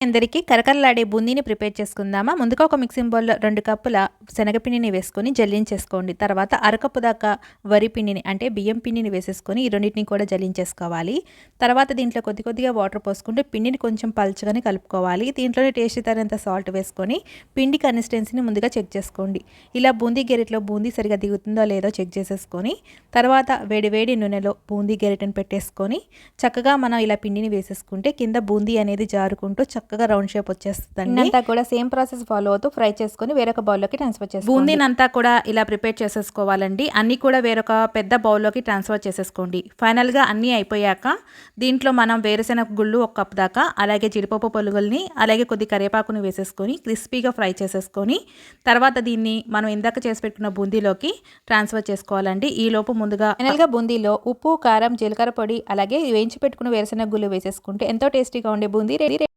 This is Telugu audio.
అందరికీ కరకరలాడే బూందీని ప్రిపేర్ చేసుకుందామా? ముందుగా ఒక మిక్సింగ్ బౌల్లో రెండు కప్పుల శనగపిండిని వేసుకొని జల్లించేసుకోండి. తర్వాత అరకప్పు దాకా వరి పిండిని అంటే బియ్యం పిండిని వేసేసుకొని ఈ రెండింటిని కూడా జల్లించేసుకోవాలి. తర్వాత దీంట్లో కొద్ది కొద్దిగా వాటర్ పోసుకుంటే పిండిని కొంచెం పలుచగానే కలుపుకోవాలి. దీంట్లోనే టేస్ట్ తగినంత సాల్ట్ వేసుకొని పిండి కన్సిస్టెన్సీని ముందుగా చెక్ చేసుకోండి. ఇలా బూందీ గెరెట్లో బూందీ సరిగా దిగుతుందో లేదో చెక్ చేసేసుకొని తర్వాత వేడి వేడి నూనెలో బూందీ గెరెట్ని పెట్టేసుకొని చక్కగా మనం ఇలా పిండిని వేసేసుకుంటే కింద బూందీ అనేది జారుకుంటూ చక్కగా రౌండ్ షేప్ వచ్చేస్తుంది అంతా కూడా సేమ్ ప్రాసెస్ ఫాలో అవుతూ ఫ్రై చేసుకొని వేరొక బౌల్లోకి ట్రాన్స్ఫర్ చేసి బూందీని అంతా కూడా ఇలా ప్రిపేర్ చేసేసుకోవాలండి. అన్నీ కూడా వేరొక పెద్ద బౌల్లోకి ట్రాన్స్ఫర్ చేసేసుకోండి. ఫైనల్గా అన్నీ అయిపోయాక దీంట్లో మనం వేరుశెనగ గుళ్ళు ఒక కప్ దాకా అలాగే జీడిపప్పు పొలుగుల్ని అలాగే కొద్ది కరివేపాకుని వేసేసుకొని క్రిస్పీగా ఫ్రై చేసేసుకొని తర్వాత దీన్ని మనం ఇందాక చేసి పెట్టుకున్న బూందీలోకి ట్రాన్స్ఫర్ చేసుకోవాలండి. ఈ లోపు ముందుగా ఫైనల్గా బూందీలో ఉప్పు కారం జీలకర్ర పొడి అలాగే వేయించి పెట్టుకున్న వేరుశెనగ గుళ్ళు వేసేసుకుంటే ఎంతో టేస్టీగా ఉండే బూందీ రెడీ.